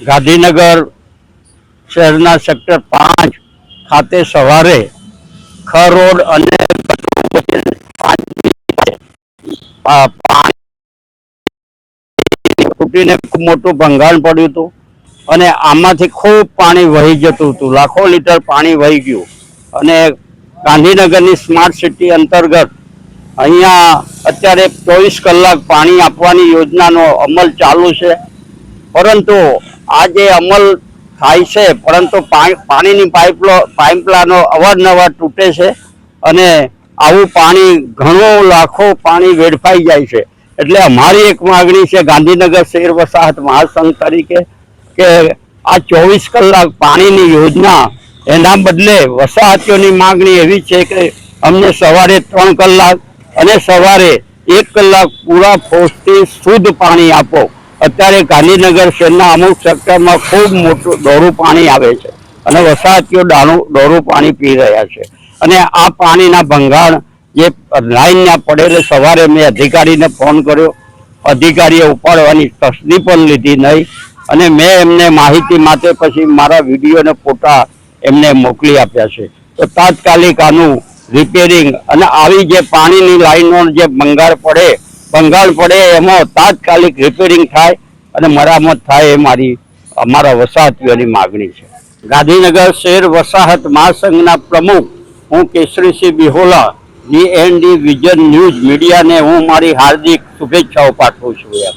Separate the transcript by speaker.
Speaker 1: ગાંધીનગર શહેરના સેક્ટર પાંચ ખાતે સવારે ખ રોડ અને તૂટીને ખૂબ મોટું ભંગાણ પડ્યું હતું અને આમાંથી ખૂબ પાણી વહી જતું હતું. લાખો લીટર પાણી વહી ગયું. અને ગાંધીનગરની સ્માર્ટ સિટી અંતર્ગત અહીંયા અત્યારે ચોવીસ કલાક પાણી આપવાની યોજનાનો અમલ ચાલુ છે. પરંતુ આ જે અમલ થાય છે, પરંતુ પાણીની પાઇપલો પાઇપલાનો અવારનવાર તૂટે છે અને આવું પાણી ઘણું લાખો પાણી વેડફાઈ જાય છે. એટલે અમારી એક માગણી છે ગાંધીનગર શહેર વસાહત મહાસંઘ તરીકે કે આ ચોવીસ કલાક પાણીની યોજના એના બદલે વસાહતીઓની માગણી એવી છે કે અમને સવારે ત્રણ કલાક અને સવારે એક કલાક પૂરા ફોર્સથી શુદ્ધ પાણી આપો. અત્યારે ગાંધીનગર શહેરના અમુક સેક્ટરમાં ખૂબ મોટું દોરું પાણી આવે છે અને વસાહતીઓ દાણું દોરું પાણી પી રહ્યા છે. અને આ પાણીના ભંગાણ જે લાઈનના પડેલે સવારે મેં અધિકારીને ફોન કર્યો. અધિકારીએ ઉપાડવાની તસદી પણ લીધી નહીં અને મેં એમને માહિતી માટે પછી મારા વીડિયો ફોટા એમને મોકલી આપ્યા છે. તો તાત્કાલિક આનું રિપેરિંગ અને આવી જે પાણીની લાઈનો જે ભંગાર પડે ભંગાણ પડે, એમાં તાત્કાલિક રિપેરિંગ થાય અને મરામત થાય એ મારી, અમારા વસાહતીઓની માગણી છે. ગાંધીનગર શહેર વસાહત મહાસંઘના પ્રમુખ હું Kesarisinh Bihola ji N D vision news મીડિયાને હું મારી હાર્દિક શુભેચ્છાઓ પાઠવું છું